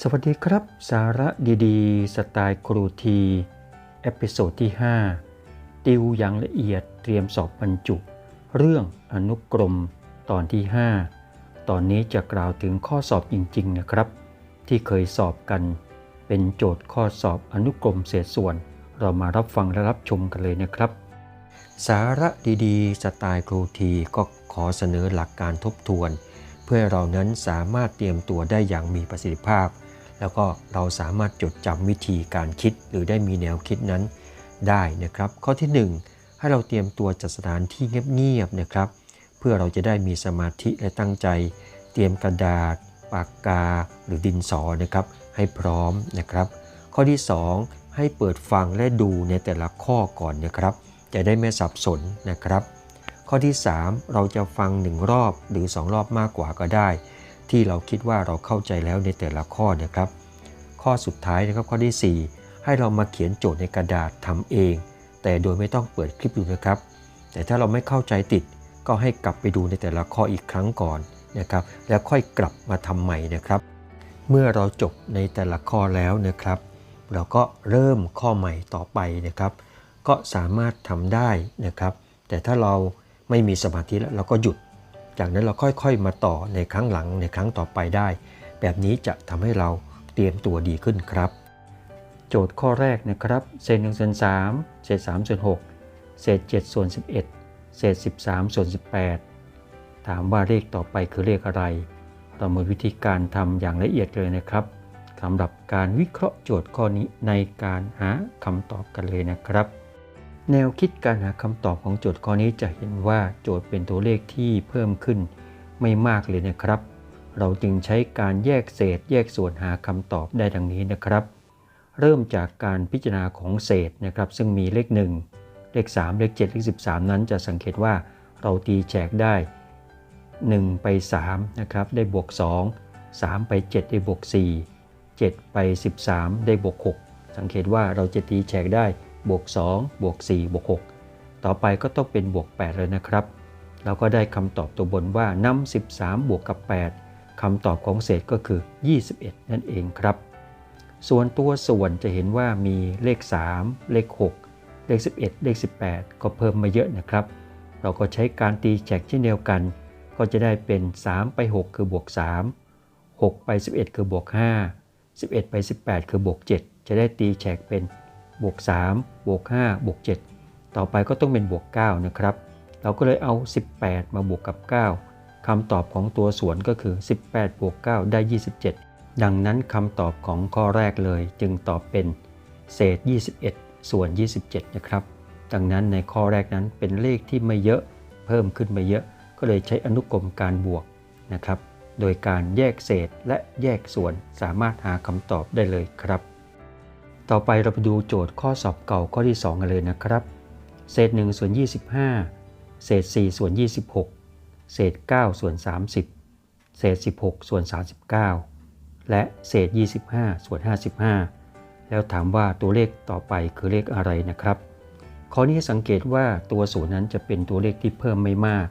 สวัสดีครับ สาระดีๆ สไตล์ครูที เอพิโซดที่ 5 ติวอย่างละเอียดเตรียมสอบบรรจุ เรื่องอนุกรมตอนที่ 5 ตอนนี้จะกล่าวถึงข้อสอบจริงๆนะครับ ที่เคยสอบกันเป็นโจทย์ข้อสอบอนุกรมเศษส่วน เรามารับฟังและรับชมกันเลยนะครับ สาระดีๆ สไตล์ครูทีก็ขอเสนอหลักการทบทวน เพื่อเรานั้นสามารถเตรียมตัวได้อย่างมีประสิทธิภาพ แล้วก็เราสามารถจดจำวิธีการคิดหรือได้มีแนวคิดนั้นได้นะครับ ข้อที่ 1 ให้เราเตรียมตัวจัดสถานที่เงียบๆนะครับ เพื่อเราจะได้มีสมาธิและตั้งใจ เตรียมกระดาษ ปากกา หรือดินสอนะครับ ให้พร้อมนะครับ ข้อที่ 2 ให้เปิดฟังและดูในแต่ละข้อก่อนนะครับ จะได้ไม่สับสนนะครับ ข้อที่ 3 เราจะฟัง 1 รอบหรือ 2 รอบมากกว่าก็ได้ ที่เราคิดว่าเราเข้าใจแล้วในแต่ละข้อนะครับ ข้อสุดท้ายนะครับข้อที่ 4 ให้เรามาเขียนโจทย์ในกระดาษทำเอง แต่โดยไม่ต้องเปิดคลิปดูนะครับ แต่ถ้าเราไม่เข้าใจติด ก็ให้กลับไปดูในแต่ละข้ออีกครั้งก่อนนะครับแล้วค่อยกลับมาทำใหม่นะครับ เมื่อเราจบในแต่ละข้อแล้วนะครับ เราก็เริ่มข้อใหม่ต่อไปนะครับ ก็สามารถทำได้นะครับ แต่ถ้าเราไม่มีสมาธิแล้วเราก็หยุด จากนั้นเราค่อยๆมาต่อในครั้งหลังในครั้งต่อไปได้ แบบนี้จะทำให้เรา เตรียมตัวดีขึ้นครับ โจทย์ข้อแรกนะครับเศษ1ส่วน3เศษ3ส่วน6เศษ7ส่วน11 เศษ 13ส่วน18 ถามว่าเลขต่อไปคือเลขอะไร เรามาวิธีการทำอย่างละเอียดเลยนะครับสำหรับการวิเคราะห์โจทย์ข้อนี้ในการหาคำตอบกันเลยนะครับ แนวคิดการหาคำตอบของโจทย์ข้อนี้จะเห็นว่าโจทย์เป็นตัวเลขที่เพิ่มขึ้นไม่มากเลยนะครับ เราจึงใช้การแยกเศษแยกส่วนหาคำตอบได้ดังนี้นะครับ เริ่มจากการพิจารณาของเศษนะครับ ซึ่งมีเลข 1 เลข 3 เลข 7 เลข 13 นั้นจะสังเกตว่าเราตีแจกได้ 1 ไป3นะครับได้บวก 2 3 ไป 7 ได้บวก 4 7 ไป 13 ได้บวก 6 สังเกตว่าเราจะตีแจกได้บวก 2 บวก 4 บวก 6 ต่อไปก็ต้องเป็นบวก 8 เลยนะครับ เราก็ได้คำตอบตัวบนว่านำ13 บวกกับ 8 คำตอบของเศษก็คือ 21 นั่นเองครับ ส่วนตัวส่วนจะเห็นว่ามีเลข 3 เลข 6 เลข 11 เลข 18 ก็เพิ่มมาเยอะนะครับ เราก็ใช้การตีแจกเช่นเดียวกัน ก็จะได้เป็น 3 ไป 6 คือบวก 3 6 ไป 11 คือบวก 5 11 ไป 18 คือบวก 7 จะได้ตีแจกเป็นบวก 3 บวก 5 บวก 7 ต่อไปก็ต้องเป็นบวก 9 นะครับ เราก็เลยเอา 18 มาบวกกับ 9 คำตอบของตัวส่วนก็คือ 18 บวก 9 ได้ 27 ดังนั้นคำตอบของข้อแรกเลยจึงตอบเป็น เศษ 21 ส่วน 27 นะครับ ดังนั้นในข้อแรกนั้นเป็นเลขที่ไม่เยอะเพิ่มขึ้นไม่เยอะ ก็เลยใช้อนุกรมการบวกนะครับ โดยการแยกเศษและแยกส่วนสามารถหาคำตอบได้เลยครับ ต่อไปเราไปดูโจทย์ข้อสอบเก่าข้อที่ 2 กันเลยนะครับ เศษ1ส่วน25 เศษ 4 ส่วน 26 เศษ 9 ส่วน 30 เศษ 16 ส่วน 39 และเศษ 25 ส่วน 55 แล้วถามว่าตัวเลขต่อไปคือเลขอะไรนะครับ ข้อนี้สังเกตว่าตัวศูนย์นั้นจะเป็นตัวเลขที่เพิ่มไม่มาก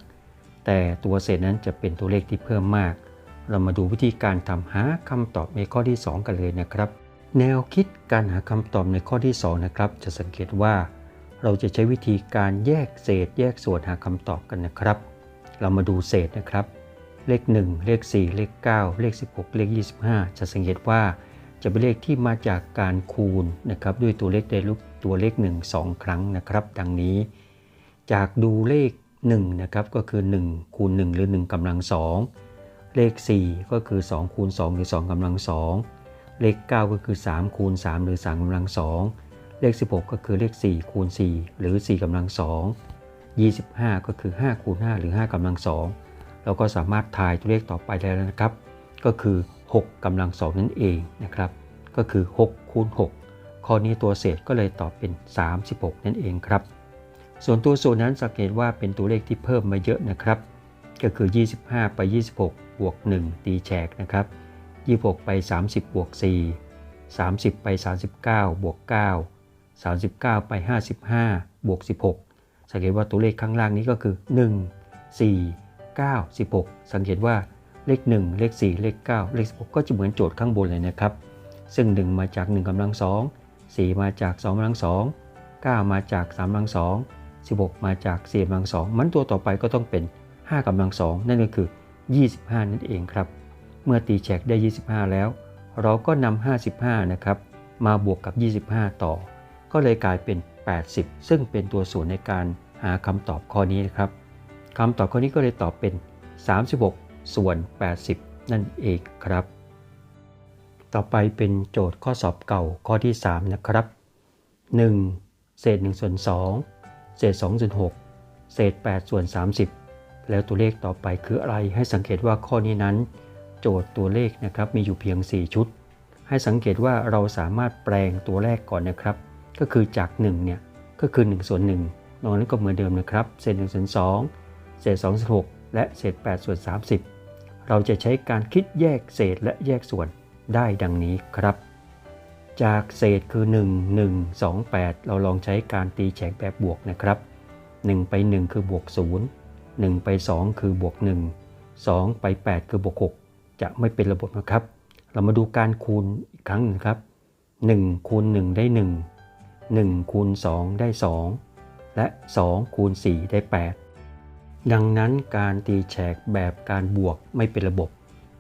แต่ตัวเศษนั้นจะเป็นตัวเลขที่เพิ่มมาก เรามาดูวิธีการทำหาคำตอบในข้อที่ 2 กันเลยนะครับ แนวคิดการหาคำตอบในข้อที่ 2 นะครับ จะสังเกตว่า เราจะใช้วิธีการแยกเศษ แยกส่วนหาคำตอบกันนะครับ เรามาดูเศษนะครับ เลข 1 เลข 4 เลข 9 เลข 16 เลข 25 จะสังเกตว่าจะเป็นเลขที่มาจากการคูณนะครับด้วยตัวเลขใดลูกตัวเลข 1 2 ครั้งนะครับ ดังนี้ จากดูเลข1นะครับก็คือ 1 คูณ 1 หรือ 1กำลัง 2 เลข 4 ก็คือ 2 คูณ 2 หรือ 2กำลัง 2 เลข 9 ก็คือ 3 คูณ 3 หรือ 3กำลัง 2 เลข 16 ก็คือเลข 4 คูณ 4 หรือ 4กำลัง 2 25 ก็คือ 5 คูณ 5 หรือ 5กำลัง 2 เราก็สามารถทายตัวเลขต่อไปได้แล้วนะครับ ก็คือ 6กำลัง 2 นั่นเองนะครับ ก็คือ 6 คูณ 6 ข้อนี้ตัวเศษก็เลยตอบเป็น 36 นั่นเองครับ ส่วนตัวส่วนนั้นสังเกตว่าเป็นตัวเลขที่เพิ่มมาเยอะนะครับ ก็คือ 25 ไป 26 บวก 1 ตีแฉกนะครับ 26 ไป 30 บวก 4 30 ไป 39 บวก 9 39 ไป 55 บวก 16 สังเกตว่าตัวเลขข้างล่างนี้ก็คือ 1 4 9 16 สังเกตว่าเลเลข 1 เลข 4 เลข 9 เลข 16 ก็จะเหมือนโจทย์ข้างบนเลยนะครับ ซึ่ง 1 มาจาก 1กำลัง 2 4 มาจาก 2กำลัง 2 9 มาจาก3กำลัง 2 16 มาจาก4กำลัง 2 มันตัวต่อไปก็ต้องเป็น 5กำลัง 2 นั่นก็คือ 25 นั่นเองครับ เมื่อตีแฉกได้ 25 แล้ว เราก็นำ55 นะครับ มาบวกกับ 25 ต่อ ก็เลยกลายเป็น 80 ซึ่งเป็นตัวส่วนในการหาคำตอบข้อนี้นะครับคำตอบข้อนี้ก็เลยตอบเป็น 36 ส่วน 80 นั่นเองครับ ต่อไปเป็นโจทย์ข้อสอบเก่าข้อที่ 3 นะครับ 1. เศษ1ส่วน2เศษ2ส่วน6เศษ8ส่วน 30 แล้วตัวเลขต่อไปคืออะไร ให้สังเกตว่าข้อนี้นั้น โจทย์ตัวเลขนะครับมีอยู่เพียง 4 ชุด ให้สังเกตว่าเราสามารถแปลงตัวแรกก่อนนะครับ ก็คือจาก1เนี่ยก็คือ1ส่วน1นอกนั้นก็เหมือนเดิมนะครับ เศษ1ส่วน2เศษ2ส่วน6และเศษ8ส่วน30 เราจะใช้การคิดแยกเศษและแยกส่วนได้ดังนี้ครับ จากเศษคือ 1 1 2 8 เราลองใช้การตีแฉกแบบบวกนะครับ 1 ไป 1 คือบวก 0 1 ไป 2 คือบวก 1 2 ไป 8 คือบวก 6 จะไม่เป็นระบบนะครับ เรามาดูการคูณอีกครั้งหนึ่งครับ1คูณ1ได้ 1 1คูณ2ได้ 2 และ2คูณ4ได้ 8 ดังนั้นการตีแฉกแบบการบวกไม่เป็นระบบ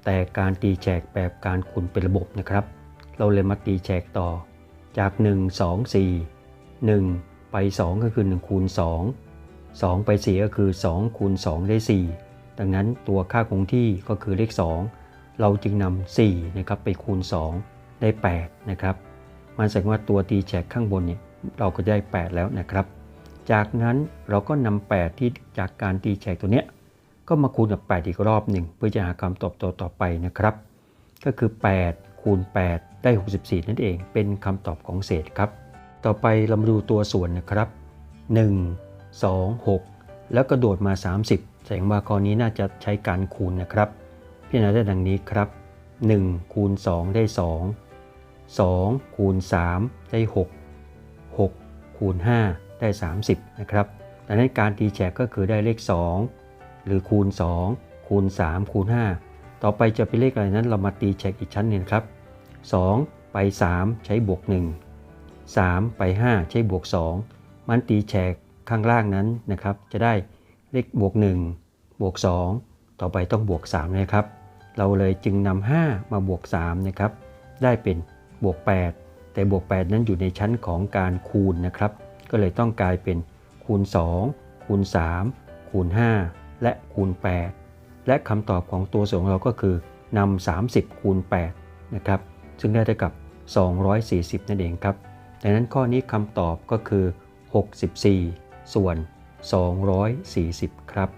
แต่การตีแฉกแบบการคูณเป็นระบบนะครับ เราเลยมาตีแฉกต่อจาก 1 2 4 1 ไป 2 ก็คือ1คูณ2 2 ไป 4 ก็คือ2คูณ2ได้ 4 ดังนั้นตัวค่าคงที่ก็คือเลข 2 เราจึงนำ4นะครับไปคูณ 2 ได้ 8 นะครับ มันแสดงว่าตัวตีแฉกข้างบนเนี่ยเราก็ได้ 8 แล้วนะครับ จากนั้นเราก็นำ8ที่จากการตีแฉกตัวเนี้ยก็มาคูณกับ 8 อีกรอบหนึ่งเพื่อจะหาคำตอบตัวต่อไปนะครับ ก็คือ 8 คูณ 8 ได้ 64 นั่นเอง เป็นคำตอบของเศษครับ ต่อไปเรามาดูตัวส่วนนะครับ 1 2 6 แล้วกระโดดมา 30 แสดงว่าข้อนี้น่าจะใช้การคูณนะครับ พิจารณาได้ดังนี้ครับ 1 คูณ 2 ได้ 2 2คูณ3ได้ 6 6คูณ5ได้ 30 นะครับ ดังนั้นการตีแฉกก็คือได้เลข 2 หรือคูณ 2 คูณ 3 คูณ 5 ต่อไปจะเป็นเลขอะไรนั้นเรามาตีแฉกอีกชั้นหนึ่งครับ 2 ไป 3 ใช้บวก 1 3 ไป 5 ใช้บวก 2 มันตีแฉกข้างล่างนั้นนะครับ จะได้เลขบวก 1 บวก 2 ต่อไปต้องบวก3นะครับ เราเลยจึงนำ5มาบวก3นะครับได้เป็น บวก 8 แต่บวก 8 นั้นอยู่ในชั้นของการคูณนะครับ ก็เลยต้องกลายเป็นคูณ 2 คูณ 3 คูณ 5 และคูณ 8 และคำตอบของตัวส่วนของเราก็คือนำ30 คูณ 8 นะครับ ซึ่งได้เท่ากับ 240 นั่นเองครับ ดังนั้นข้อนี้คำตอบก็คือ 64 ส่วน 240 ครับ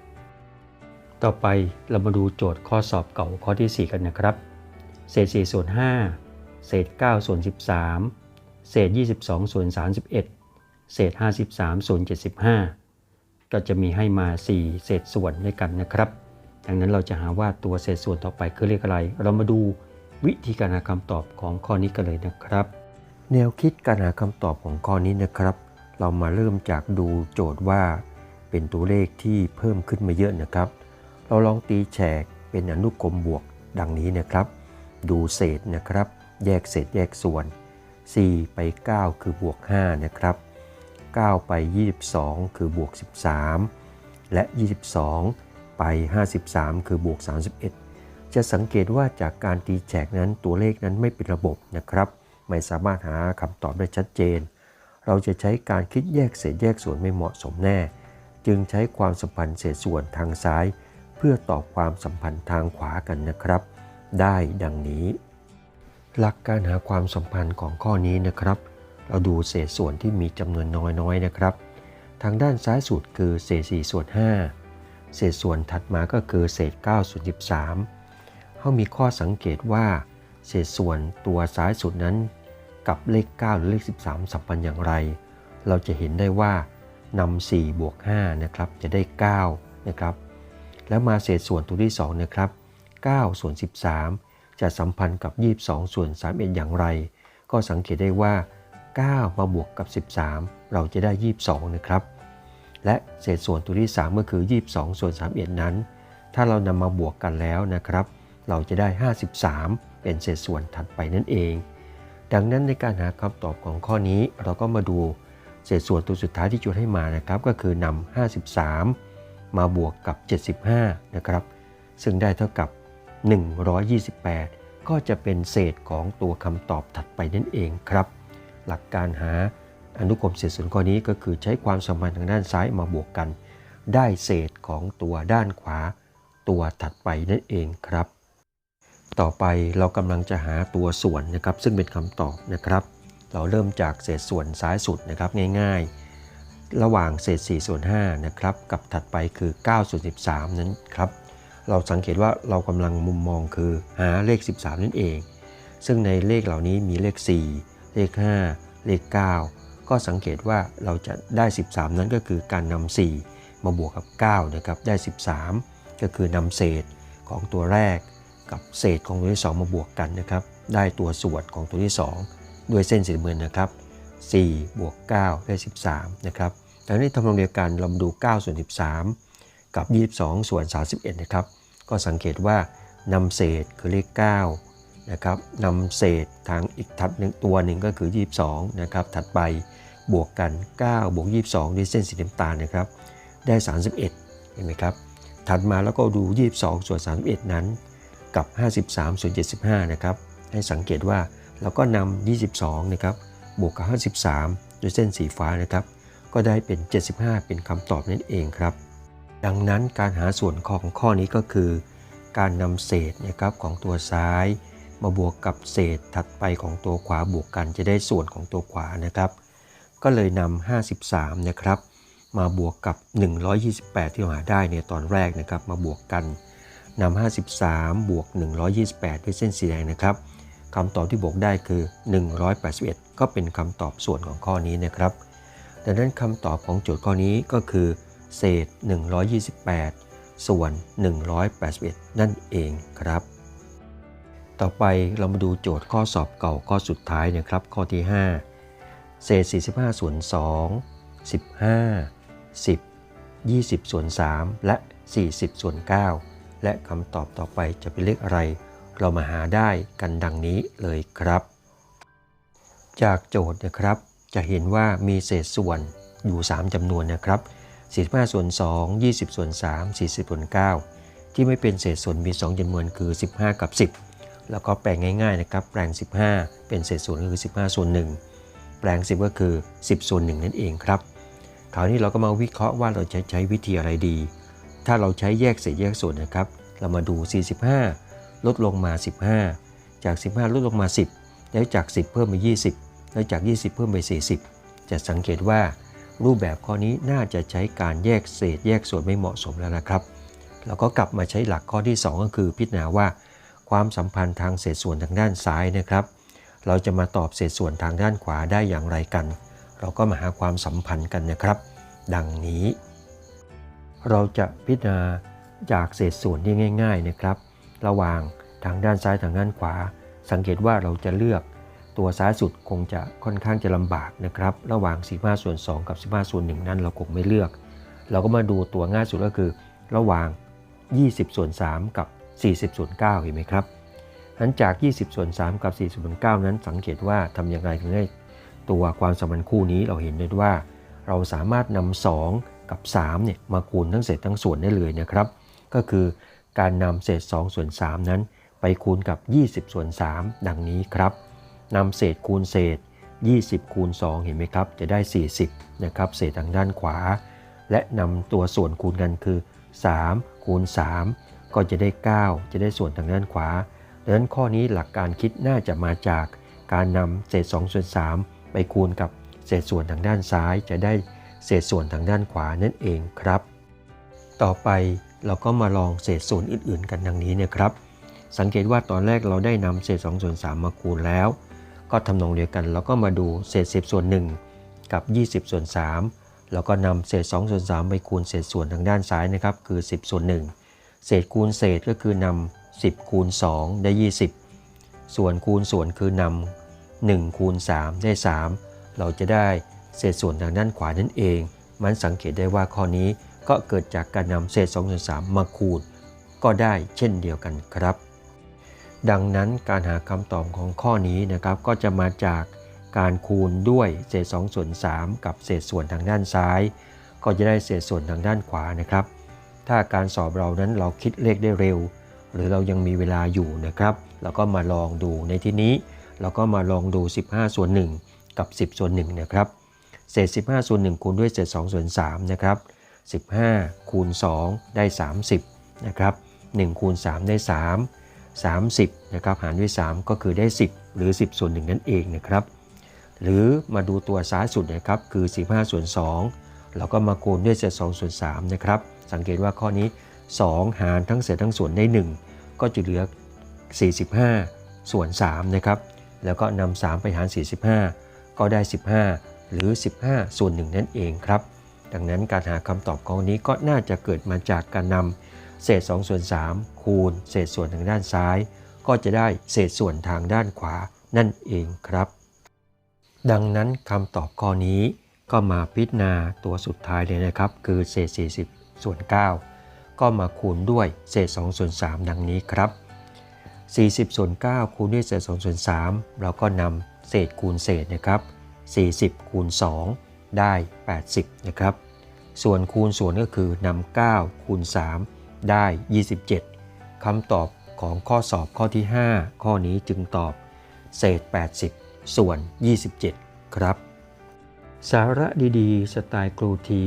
ต่อไปเรามาดูโจทย์ข้อสอบเก่าข้อที่ 4 กันนะครับ เศษ4ส่วน5 เศษ9ส่วน13 เศษ 22ส่วน31 เศษ 53ส่วน75 ก็จะมีให้มา 4 เศษส่วนด้วยกันนะครับ ดังนั้นเราจะหาว่าตัวเศษส่วนต่อไปคือเลขอะไร เรามาดูวิธีการหาคำตอบของข้อนี้กันเลยนะครับ แนวคิดการหาคำตอบของข้อนี้นะครับ เรามาเริ่มจากดูโจทย์ว่า เป็นตัวเลขที่เพิ่มขึ้นมาเยอะนะครับ เราลองตีแฉกเป็นอนุกรมบวกดังนี้นะครับ ดูเศษนะครับ แยกเศษแยกส่วน 4 ไป 9 คือบวก5นะครับ 9 ไป 22 คือบวก 13 และ 22 ไป 53 คือบวก 31 จะสังเกตว่าจากการตีแจกนั้นตัวเลขนั้นไม่เป็นระบบนะครับ ไม่สามารถหาคำตอบได้ชัดเจน เราจะใช้การคิดแยกเศษแยกส่วนไม่เหมาะสมแน่ จึงใช้ความสัมพันธ์เศษส่วนทางซ้าย เพื่อตอบความสัมพันธ์ทางขวากันนะครับ ได้ดังนี้ หลักการหาความสัมพันธ์ของข้อนี้นะครับ เราดูเศษส่วนที่มีจำนวนน้อยๆนะครับ ทางด้านซ้ายสุดคือเศษ4ส่วน5เศษส่วนถัดมาก็คือเศษ9ส่วน13เขามีข้อสังเกตว่าเศษส่วนตัวซ้ายสุดนั้น กับเลข 9 หรือเลข 13 สัมพันธ์อย่างไร เราจะเห็นได้ว่านำ4บวก5นะครับจะได้9นะครับแล้วมาเศษส่วนตัวที่2นะครับ9ส่วน13 จะสัมพันธ์กับ 22 ส่วน 31 อย่างไร ก็สังเกตได้ว่า 9 มาบวกกับ 13 เราจะได้ 22 นะครับ และเศษส่วนตัวที่ 3 ก็คือ 22 ส่วน 31 นั้น ถ้าเรานำมาบวกกันแล้วนะครับ เราจะได้ 53 เป็นเศษส่วนถัดไปนั่นเอง ดังนั้นในการหาคำตอบของข้อนี้เราก็มาดูเศษส่วนตัวสุดท้ายที่โจทย์ให้มานะครับ ก็คือนำ53 มาบวกกับ 75 นะครับ ซึ่งได้เท่ากับ 128 ก็จะเป็นเศษของตัวคำตอบถัดไปนั่นเองครับ หลักการหาอนุกรมเศษส่วนข้อนี้ก็คือใช้ความสัมพันธ์ทางด้านซ้ายมาบวกกัน ได้เศษของตัวด้านขวา ตัวถัดไปนั่นเองครับ ต่อไปเรากำลังจะหาตัวส่วนนะครับ ซึ่งเป็นคำตอบนะครับ เราเริ่มจากเศษส่วนซ้ายสุดนะครับง่าย ๆ ระหว่างเศษ4ส่วน5นะครับกับถัดไปคือ9ส่วน13 นั้นครับ เราสังเกตว่าเรากำลังมุมมองคือหาเลข 13 นั่นเอง ซึ่งในเลขเหล่านี้มีเลข 4 เลข 5 เลข 9 ก็สังเกตว่าเราจะได้ 13 นั้นก็คือการนำ4มาบวกกับ9นะครับได้ 13 ก็คือนำเศษของตัวแรก กับเศษของตัวที่ 2 มาบวกกันนะครับได้ตัวส่วนของตัวที่ 2 ด้วยเส้นสีน้ำเงินนะครับ4บวก9ได้ 13 นะครับดังนี้ทำนองเดียวกันเรามาดู9ส่วน13 กับ 22 ส่วน 31 นะครับ ก็สังเกตว่านำเศษคือเลข9นะครับนำเศษทางอีกทัดหนึ่งตัวหนึ่งก็คือ 22 นะครับ ถัดไปบวกกัน 9 บวก 22 ด้วยเส้นสีน้ำตาลนะครับ ได้ 31 เห็นไหมครับ ถัดมาแล้วก็ดู 22 ส่วน 31 นั้น กับ 53 ส่วน 75 นะครับ ให้สังเกตว่าเราก็นำ 22 นะครับ บวกกับ 53โดยเส้นสีฟ้านะครับ ก็ได้เป็น 75 เป็นคำตอบนั่นเองครับ ดังนั้นการหาส่วนของข้อนี้ก็คือ การนำเศษนะครับของตัวซ้าย มาบวกกับเศษถัดไปของตัวขวาบวกกันจะได้ส่วนของตัวขวานะครับ ก็เลยนำ53นะครับมาบวกกับ 128 ที่เราหาได้ในตอนแรกนะครับ มาบวกกันนำ53 บวก 128 ด้วยเส้นสีแดงนะครับคำตอบที่บวกได้คือ 181 ก็เป็นคำตอบส่วนของข้อนี้นะครับ ดังนั้นคำตอบของโจทย์ข้อนี้ก็คือ เศษ 128 ส่วน 181 นั่นเองครับ ต่อไปเรามาดูโจทย์ข้อสอบเก่าข้อสุดท้ายนะครับข้อที่ 5 เศษ 45 ส่วน 2 15 10 20 ส่วน 3 และ 40 ส่วน 9 และคำตอบต่อไปจะเป็นเลขอะไร เรามาหาได้กันดังนี้เลยครับ จากโจทย์นะครับ จะเห็นว่ามีเศษส่วนอยู่ 3จำนวนนะครับ 45ส่วน2 20 ส่วน 3 40 ส่วน 9 ที่ไม่เป็นเศษส่วนมี 2จำนวนคือ 15 กับ 10 แล้วก็แปลงง่ายๆนะครับ แปลง 15 เป็นเศษส่วนก็คือ 15 ส่วน 1 แปลง 10 ก็คือ 10 ส่วน 1 นั่นเองครับ คราวนี้เราก็มาวิเคราะห์ว่าเราจะใช้วิธีอะไรดี ถ้าเราใช้แยกเศษแยกส่วนนะครับ เรามาดู 45 ลดลงมา 15 จาก 15 ลดลงมา 10 แล้วจาก 10 เพิ่มมา20 แล้วจาก 20 เพิ่มไป 40 จะสังเกตว่า รูปแบบข้อนี้น่าจะใช้การแยกเศษ แยกส่วนไม่เหมาะสมแล้วนะครับเราก็กลับมาใช้หลักข้อที่ 2 ก็คือพิจารณาว่า ความสัมพันธ์ทางเศษส่วนทางด้านซ้ายนะครับ เราจะมาตอบเศษส่วนทางด้านขวาได้อย่างไรกัน เราก็มาหาความสัมพันธ์กันนะครับ ดังนี้ เราจะพิจารณาจากเศษส่วนที่ง่าย ๆนะครับ ระหว่างทางด้านซ้ายทางด้านขวา สังเกตว่าเราจะเลือก ตัวซ้ายสุดคงจะค่อนข้างจะลำบากนะครับ ระหว่าง 15 ส่วน 2 กับ 15 ส่วน 1 นั้นเราคงไม่เลือก เราก็มาดูตัวง่ายสุดก็คือ ระหว่าง 20 ส่วน 3 กับ 40 ส่วน 9 เห็นไหมครับนั้นจาก 20 ส่วน 3 กับ 40 ส่วน 9 นั้นสังเกตว่าทำอย่างไรถึงให้ตัวความสัมพันธ์คู่นี้เราเห็นได้ว่า เราสามารถนำ2กับ3เนี่ยมาคูณทั้งเศษทั้งส่วนได้เลยนะครับ ก็คือการนำเศษ 2 ส่วน 3 นั้น ไปคูณกับ 20 ส่วน 3 ดังนี้ครับ นำเศษคูณเศษ 20 คูณ 2 เห็นไหมครับ จะได้ 40 นะครับ เศษทางด้านขวา และนำตัวส่วนคูณกันคือ 3 คูณ 3 ก็จะได้ 9 จะได้ส่วนทางด้านขวาดังนั้นข้อนี้หลักการคิดน่าจะมาจากการนำเศษ2ส่วน3ไปคูณกับเศษส่วนทางด้านซ้าย จะได้เศษส่วนทางด้านขวานั่นเองครับ ต่อไปเราก็มาลองเศษส่วนอื่นๆ กันดังนี้นะครับ สังเกตว่าตอนแรกเราได้นำเศษ2ส่วน3มาคูณแล้ว ก็ทำนองเดียวกันเราก็มาดูเศษ 10 ส่วน 1 กับ 20 ส่วน 3 แล้วก็นำเศษ 2 ส่วน 3 ไปคูณเศษส่วนทางด้านซ้ายนะครับคือ 10 ส่วน 1 เศษคูณเศษก็คือนำ10 คูณ 2 ได้ 20 ส่วนคูณส่วนคือนำ1คูณ 3 ได้ 3 เราจะได้เศษส่วนทางด้านขวานั่นเอง มันสังเกตได้ว่าข้อนี้ก็เกิดจากการนำเศษ2ส่วน3มาคูณ ก็ได้เช่นเดียวกันครับ ดังนั้นการหาคำตอบของข้อนี้นะครับก็จะมาจากการคูณด้วยเศษ2ส่วน3กับเศษส่วนทางด้านซ้าย ก็จะได้เศษส่วนทางด้านขวานะครับ ถ้าการสอบเรานั้นเราคิดเลขได้เร็ว หรือเรายังมีเวลาอยู่นะครับเราก็มาลองดูในที่นี้ เราก็มาลองดู 15 ส่วน 1 กับ 10 ส่วน1นะครับเศษ 15 ส่วน 1 คูณด้วยเศษ2ส่วน3นะครับ15 คูณ 2 ได้ 30นะครับ1คูณ 3 ได้ 3 30นะครับหารด้วย 3 ก็คือได้ 10 หรือ 10ส่วน1นั่นเองนะครับหรือมาดูตัวซ้ายสุดนะครับคือ 15ส่วน2เราก็มาคูณด้วยเศษ2ส่วน3นะครับสังเกตว่าข้อนี้ 2 หารทั้งเศษทั้งส่วนได้ 1 ก็จะเหลือ 45 ส่วน3นะครับแล้วก็นำ3ไปหาร 45 ก็ได้ 15 หรือ 15 ส่วน1นั่นเองครับดังนั้นการหาคำตอบข้อนี้ก็น่าจะเกิดมาจากการนำ เศษ2ส่วน3คูณเศษส่วนทางด้านซ้าย ก็จะได้เศษส่วนทางด้านขวานั่นเองครับ ดังนั้นคำตอบข้อนี้ก็มาพิจารณาตัวสุดท้ายเลยนะครับ คือเศษ 40 ส่วน 9 ก็มาคูณด้วยเศษ2ส่วน3ดังนี้ครับ 40 ส่วน 9 คูณด้วยเศษ2ส่วน3เราก็นำเศษคูณเศษนะครับ 40 คูณ 2 ได้ 80 นะครับ ส่วนคูณส่วนก็คือนำ9คูณ 3 ได้ 27 คำตอบของข้อสอบข้อที่ 5 ข้อนี้จึงตอบ เศษ 80 ส่วน 27 ครับ สาระดีๆ สไตล์ครูที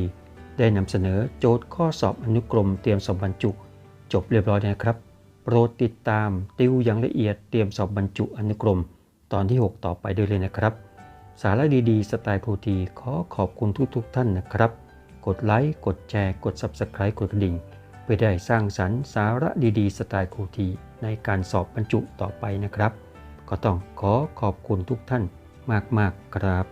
ได้นำเสนอโจทย์ข้อสอบอนุกรมเตรียมสอบบรรจุ จบเรียบร้อยนะครับ โปรดติดตามติวอย่างละเอียดเตรียมสอบบรรจุอนุกรม ตอนที่ 6 ต่อไปด้วยเลยนะครับ สาระดีๆ สไตล์ครูที ขอขอบคุณทุกๆ ท่านนะครับ กดไลค์กดแชร์ กด Subscribe กดกระดิ่ง เพื่อได้สร้างสรรค์สาระดีๆ สไตล์ครูทีในการสอบบรรจุต่อไปนะครับ ก็ต้องขอขอบคุณทุกท่านมากๆครับ